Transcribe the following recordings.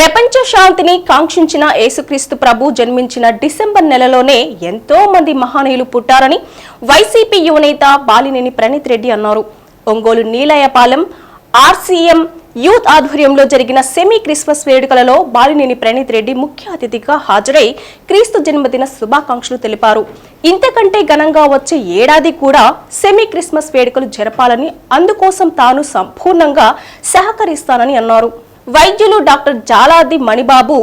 ప్రపంచ శాంతిని కాంక్షించిన యేసుక్రీస్తు ప్రభు జన్మించిన డిసెంబర్ నెలలోనే ఎంతో మంది మహనీయులు పుట్టారని వైసీపీ యువనేత బాలినేని ప్రణీత్ రెడ్డి అన్నారు. ఒంగోలు నీలయపాలెం ఆర్సీఎం యూత్ ఆధ్వర్యంలో జరిగిన సెమీ క్రిస్మస్ వేడుకలలో బాలినేని ప్రణీత్ రెడ్డి ముఖ్య అతిథిగా హాజరై క్రీస్తు జన్మదిన శుభాకాంక్షలు తెలిపారు. ఇంతకంటే ఘనంగా వచ్చే ఏడాది కూడా సెమీ క్రిస్మస్ వేడుకలు జరపాలని అందుకోసం తాను సంపూర్ణంగా సహకరిస్తానని అన్నారు. వైద్యులు డాక్టర్ జాలాది మణిబాబు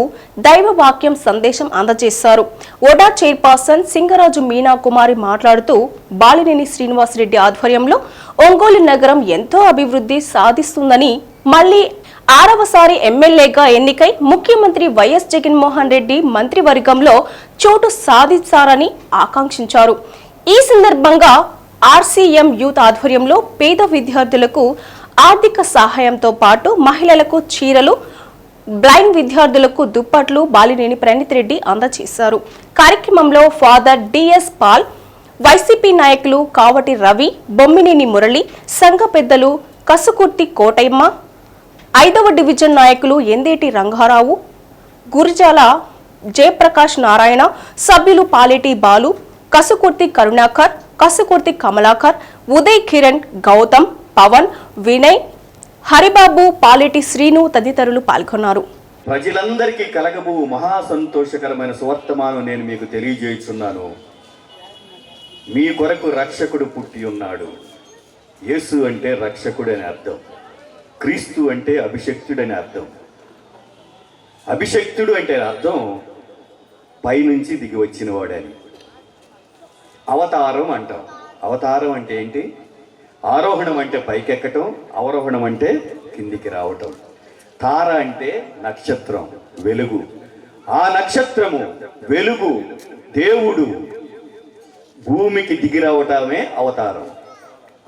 దైవ వాక్యం సందేశం అందజేశారు. ఓడా చైర్పర్సన్ సింగరాజు మీనా కుమారి మాట్లాడుతూ బాలినేని శ్రీనివాసరెడ్డి ఆధ్వర్యంలో ఒంగోలు నగరం ఎంతో అభివృద్ధి సాధిస్తుందని మళ్ళీ ఆరవసారి ఎమ్మెల్యేగా ఎన్నికై ముఖ్యమంత్రి వైఎస్ జగన్మోహన్ రెడ్డి మంత్రివర్గంలో చోటు సాధించారని ఆకాంక్షించారు. ఈ సందర్భంగా ఆర్సీఎం యూత్ ఆధ్వర్యంలో పేద విద్యార్థులకు ఆర్థిక సహాయంతో పాటు మహిళలకు చీరలు బ్లైండ్ విద్యార్థులకు దుప్పట్లు బాలినేని ప్రణీత్ రెడ్డి అందజేశారు. కార్యక్రమంలో ఫాదర్ డిఎస్ పాల్ వైసీపీ నాయకులు కావటి రవి బొమ్మినేని మురళి సంఘ పెద్దలు కసుకుర్తి కోటయ్మ ఐదవ డివిజన్ నాయకులు ఎందేటి రంగారావు గురిజాల జయప్రకాష్ నారాయణ సభ్యులు పాలేటి బాలు కసుకుర్తి కరుణాకర్ కసుకుర్తి కమలాకర్ ఉదయ్ కిరణ్ గౌతమ్ పవన్ వినయ్ హరిబాబు పాలేటి శ్రీను తదితరులు పాల్గొన్నారు. ప్రజలందరికీ కలగబో మహా సంతోషకరమైన సువర్తమానం నేను మీకు తెలియజేయుచున్నాను మీ కొరకు రక్షకుడు పుట్టి ఉన్నాడు. యేసు అంటే రక్షకుడు అని అర్థం. క్రీస్తు అంటే అభిషక్తుడని అర్థం. అభిషక్తుడు అంటే అర్థం పైనుంచి దిగి వచ్చినవాడని. అవతారం అంటాం. అవతారం అంటే ఏంటి? ఆరోహణం అంటే పైకెక్కటం అవరోహణం అంటే కిందికి రావటం. తార అంటే నక్షత్రం వెలుగు. ఆ నక్షత్రము వెలుగు దేవుడు భూమికి దిగి రావటమే అవతారం.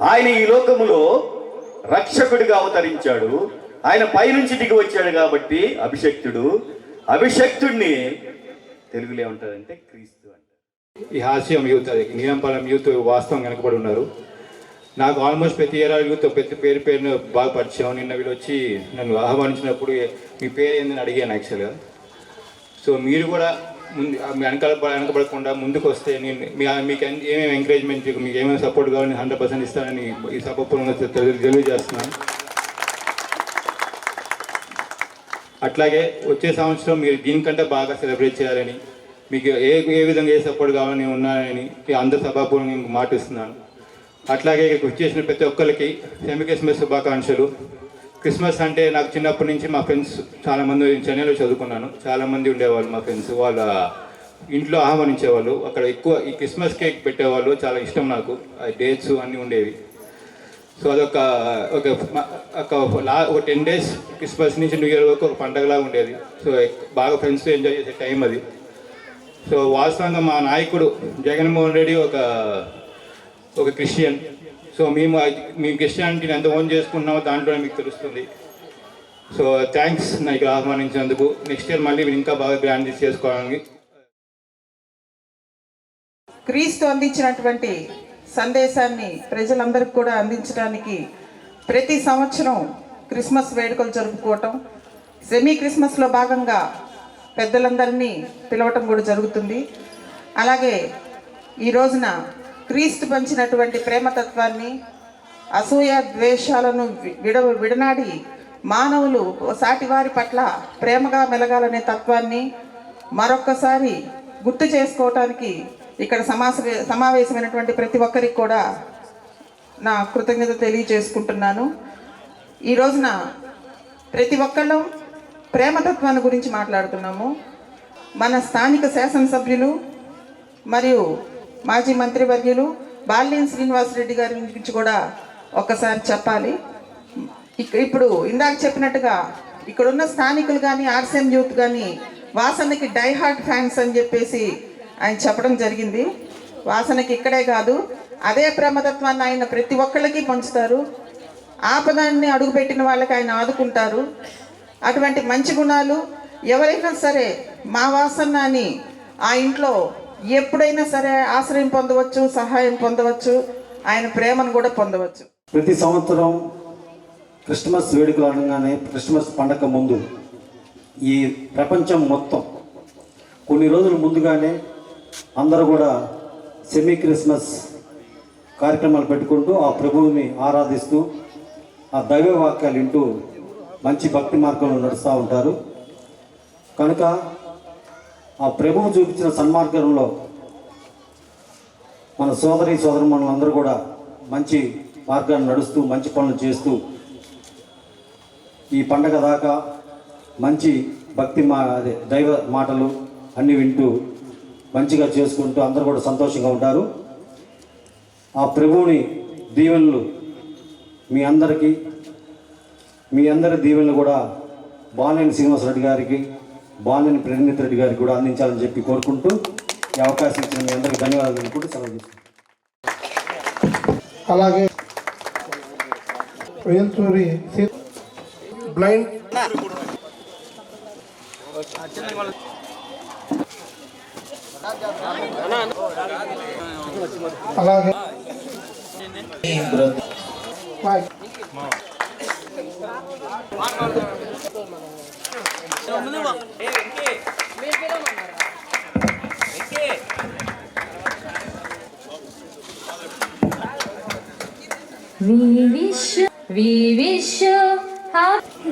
ఆయన ఈ లోకములో రక్షకుడిగా అవతరించాడు. ఆయన పైనుంచి దిగి వచ్చాడు కాబట్టి అభిషక్తుడు. అభిషక్తుడిని తెలుగులో ఏమంటారంటే క్రీస్తు అంటారు. ఈ హాస్యం యూత్ అది నీలంపాలెం యూత్ వాస్తవం వెనకబడి ఉన్నారు. నాకు ఆల్మోస్ట్ ప్రతి ఇయర్ ప్రతి పేరు పేరును బాగా పరిచయం. నిన్న వీళ్ళు వచ్చి నన్ను ఆహ్వానించినప్పుడు మీ పేరు ఏందని అడిగాను యాక్చువల్గా సో మీరు కూడా ముందు మీ వెనకాల వెనకబడకుండా ముందుకు వస్తే నేను మీ మీకు ఏమేమి ఎంకరేజ్మెంట్ మీకు ఏమేమి సపోర్ట్ కావాలని హండ్రెడ్ పర్సెంట్ ఇస్తానని ఈ సభపూర్వంగా తెలియజేస్తున్నాను. అట్లాగే వచ్చే సంవత్సరం మీరు దీనికంటే బాగా సెలబ్రేట్ చేయాలని మీకు ఏ ఏ విధంగా ఏ సపోర్ట్ కావాలని ఉన్నానని అందరు సభాపూర్వకంగా మాటిస్తున్నాను. అట్లాగే ఇక్కడికి వచ్చేసిన ప్రతి ఒక్కరికి సెమీ క్రిస్మస్ శుభాకాంక్షలు. క్రిస్మస్ అంటే నాకు చిన్నప్పటి నుంచి మా ఫ్రెండ్స్ చాలామంది చెన్నైలో చదువుకున్నాను. చాలామంది ఉండేవాళ్ళు మా ఫ్రెండ్స్. వాళ్ళ ఇంట్లో ఆహ్వానించేవాళ్ళు. అక్కడ ఎక్కువ ఈ క్రిస్మస్ కేక్ పెట్టేవాళ్ళు చాలా ఇష్టం నాకు. ఆ డేట్స్ అన్నీ ఉండేవి. సో అదొక ఒక ఒక లా ఒక టెన్ డేస్ క్రిస్మస్ నుంచి న్యూ ఇయర్ వరకు ఒక పండగలాగా ఉండేది. సో బాగా ఫ్రెండ్స్తో ఎంజాయ్ చేసే టైం అది. సో వాస్తవంగా మా నాయకుడు జగన్మోహన్ రెడ్డి ఒక ఒక క్రిస్టియన్. సో మేము మేము క్రిస్టియానిటీని ఎంత ఓన్ చేసుకుంటున్నామో దాంట్లోనే మీకు తెలుస్తుంది. సో థ్యాంక్స్ నాకు ఆహ్వానించినందుకు. నెక్స్ట్ ఇయర్ మళ్ళీ మీరు ఇంకా బాగా గ్రాండ్ చేసుకోవడానికి. క్రీస్తు అందించినటువంటి సందేశాన్ని ప్రజలందరికీ కూడా అందించడానికి ప్రతి సంవత్సరం క్రిస్మస్ వేడుకలు జరుపుకోవటం సెమీ క్రిస్మస్లో భాగంగా పెద్దలందరినీ పిలవటం కూడా జరుగుతుంది. అలాగే ఈ రోజున క్రీస్తు పంచినటువంటి ప్రేమతత్వాన్ని అసూయ ద్వేషాలను విడ విడనాడి మానవులు సాటివారి పట్ల ప్రేమగా మెలగాలనే తత్వాన్ని మరొక్కసారి గుర్తు చేసుకోవటానికి ఇక్కడ సమాస సమావేశమైనటువంటి ప్రతి ఒక్కరికి కూడా నా కృతజ్ఞత తెలియజేసుకుంటున్నాను. ఈ రోజున ప్రతి ఒక్కళ్ళం ప్రేమతత్వాన్ని గురించి మాట్లాడుతున్నాము. మన స్థానిక శాసనసభ్యులు మరియు మాజీ మంత్రివర్యులు బాల్యం శ్రీనివాసరెడ్డి గారి గురించి కూడా ఒక్కసారి చెప్పాలి. ఇప్పుడు ఇందాక చెప్పినట్టుగా ఇక్కడున్న స్థానికులు కానీ ఆర్సీఎం యూత్ కానీ వాసనకి డైహార్ట్ ఫ్యాన్స్ అని చెప్పేసి ఆయన చెప్పడం జరిగింది. వాసనకి ఇక్కడే కాదు అదే ప్రమదత్వాన్ని ఆయన ప్రతి ఒక్కళ్ళకి పంచుతారు. ఆపదాన్ని అడుగుపెట్టిన వాళ్ళకి ఆయన ఆదుకుంటారు. అటువంటి మంచి గుణాలు ఎవరైనా సరే మా వాసన అని ఆ ఇంట్లో ఎప్పుడైనా సరే ఆశ్రయం పొందవచ్చు సహాయం పొందవచ్చు ఆయన ప్రేమను కూడా పొందవచ్చు. ప్రతి సంవత్సరం క్రిస్మస్ వేడుకలు అనగానే క్రిస్మస్ పండగ ముందు ఈ ప్రపంచం మొత్తం కొన్ని రోజుల ముందుగానే అందరూ కూడా సెమీ క్రిస్మస్ కార్యక్రమాలు పెట్టుకుంటూ ఆ ప్రభువుని ఆరాధిస్తూ ఆ దైవ వాక్యాలు వింటూ మంచి భక్తి మార్గంలో నడుస్తూ ఉంటారు. కనుక ఆ ప్రభువు చూపించిన సన్మార్గంలో మన సోదరి సోదరుమణులందరూ కూడా మంచి మార్గాన్ని నడుస్తూ మంచి పనులు చేస్తూ ఈ పండగ దాకా మంచి భక్తి మా అదే దైవ మాటలు అన్నీ వింటూ మంచిగా చేసుకుంటూ అందరూ కూడా సంతోషంగా ఉంటారు. ఆ ప్రభువుని దీవెనలు మీ అందరికీ మీ అందరి దీవెనలు కూడా బాలినేని శ్రీనివాసరెడ్డి గారికి బాలినేని ప్రణీత్ రెడ్డి గారికి కూడా అందించాలని చెప్పి కోరుకుంటూ ఈ అవకాశం ఇచ్చిన మీ అందరికీ ధన్యవాదాలు అనుకుంటూ సెలవు అలాగే వేల్చూరి బ్లైండ్ అలాగే బాయ్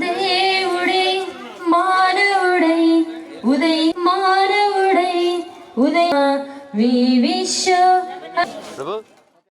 தேவுடை மாணவுடை உதை மாணவுடை உதய வி விஷ பிரபு